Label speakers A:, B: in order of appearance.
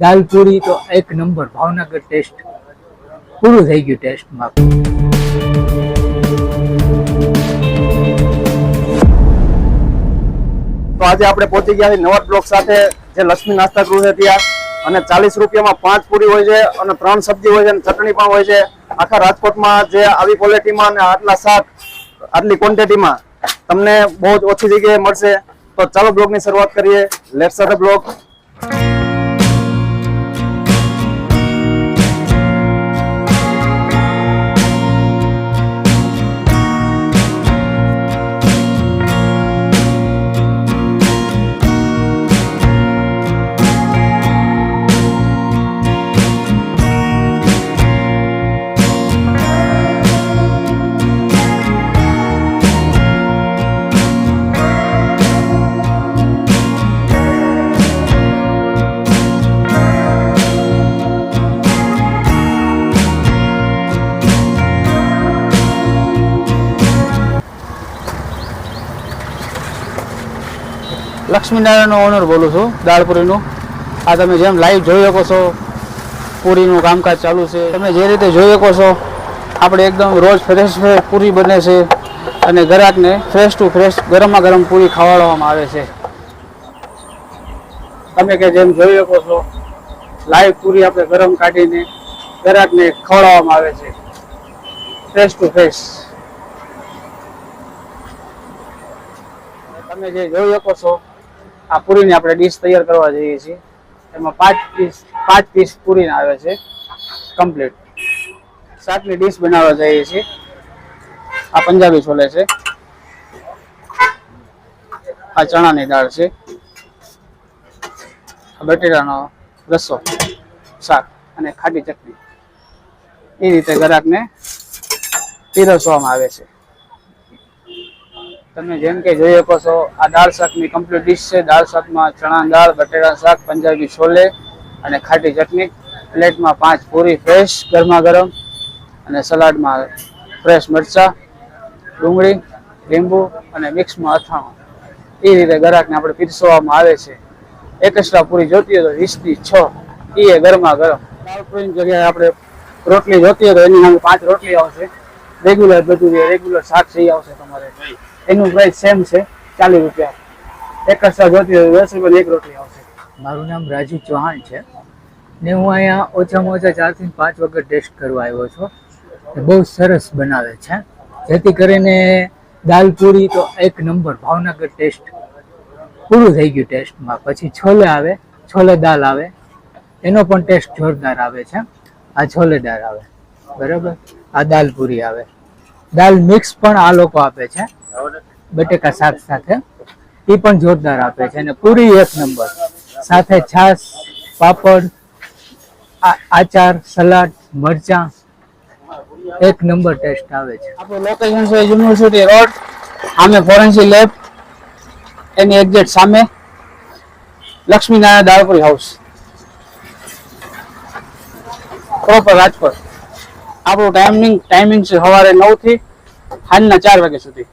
A: દાલ પૂરી તો એક number, Bhavnagar test. પૂરું થઈ ગયું ટેસ્ટમાં
B: તો આજે આપણે પહોંચી ગયા નવા બ્લોક સાથે, જે લક્ષ્મી નાસ્તા ગૃહ છે ત્યાં. અને ચાલીસ રૂપિયામાં પાંચ પૂરી હોય છે અને ત્રણ સબ્જી હોય છે અને ચટણી પણ હોય છે. આખા રાજકોટમાં જે આવી ક્વોલિટીમાં અને આટલા શાક, આટલી ક્વોન્ટિટીમાં તમને બહુ જ ઓછી જગ્યાએ મળશે. તો ચાલો બ્લોગની શરૂઆત કરીએ. લેટ્સ સ્ટાર્ટ બ્લોગ
C: લક્ષ્મીનારાયણનો ઓનર બોલું છું, દાળપુરીનું. આ તમે જેમ લાઈવ જોઈ શકો છો, પૂરીનું કામકાજ ચાલુ છે. તમે જે રીતે જોઈ શકો છો, આપણે એકદમ રોજ ફ્રેશ પૂરી બને છે અને ગ્રાહકને ફ્રેશ ટુ ફ્રેશ ગરમા ગરમ પૂરી ખવડાવવામાં આવે છે. તમે કે જેમ જોઈ શકો છો લાઈવ પૂરી આપણે ગરમ કાઢીને ગ્રાહકને ખવડાવવામાં આવે છે. ફ્રેશ ટુ ફ્રેશ તમે જે જોઈ શકો છો આ પૂરીની આપણે ડીશ તૈયાર કરવા જઈએ છીએ. એમાં પાંચ પીસ પાંચ પીસ પૂરીને આવે છે. કમ્પ્લીટ શાકની ડીશ બનાવવા જઈએ છીએ. આ પંજાબી છોલે છે. આ ચણાની દાળ છે. બટેટાનો રસો, શાક અને ખાટી ચટણી. એ રીતે ગ્રાહકને પીરસવામાં આવે છે. તમે જેમ કે જોઈ શકો છો, આ દાળ શાકની કમ્પ્લીટ ડીશ છે. દાળ શાકમાં ચણા, દાળ, બટેટા શાક, પંજાબી છોલે અને ખાટી ચટણી. પ્લેટમાં પાંચ પૂરી ફ્રેશ ગરમા ગરમ. અને સલાડમાં ફ્રેશ મરચા, ડુંગળી, લીંબુ અને મિક્સમાં અથાણું. એ રીતે ગ્રાહકને આપણે પીરસવામાં આવે છે. એક્સ્ટ્રા પૂરી જોતી હોય તો વીસથી છ. એ ગરમા ગરમ. દાળ પૂરીની જગ્યાએ આપણે રોટલી જોતી હોય તો એની સામે પાંચ રોટલી આવશે. રેગ્યુલર બધું રેગ્યુલર શાક થઈ આવશે તમારે. એનું પ્રાઇસ સેમ છે, ચાલીસ રૂપિયા. એક કસ્ટા જોતી દસ રૂપિયા એક રોટલી આવશે.
A: મારું નામ રાજુ ચૌહાણ છે. ને હું અહીંયા ઓછામાં ઓછા ચારથી પાંચ વખત ટેસ્ટ કરવા આવ્યો છું. બહુ સરસ બનાવે છે. જેથી કરીને દાલ પૂરી તો એક નંબર, ભાવનગર ટેસ્ટ પૂરું થઈ ગયું ટેસ્ટમાં પછી છોલે આવે, છોલે દાલ આવે. એનો પણ ટેસ્ટ જોરદાર આવે છે. આ છોલે દાળ આવે. બરાબર? આ દાલ પૂરી આવે. દાલ મિક્સ પણ આ લોકો આપે છે. બટેકા શાક સાથે. એ પણ જોરદાર આપે છે અને પૂરી એક નંબર. સાથે છાશ પાપડ આચાર સલાડ મરચાં એક નંબર ટેસ્ટ આવે છે.
C: આપણું લોકેશન છે યુનિવર્સિટી રોડ સામે ફોરેન્સિક લેબ એની એક્ઝેક્ટ સામે લક્ષ્મીનારાયણ દાળપુરી હાઉસ પ્રોપર રાજકોટ. આપણું ટાઈમિંગ ટાઈમિંગ છે સવારે નવથી સાંજના ચાર વાગ્યા સુધી.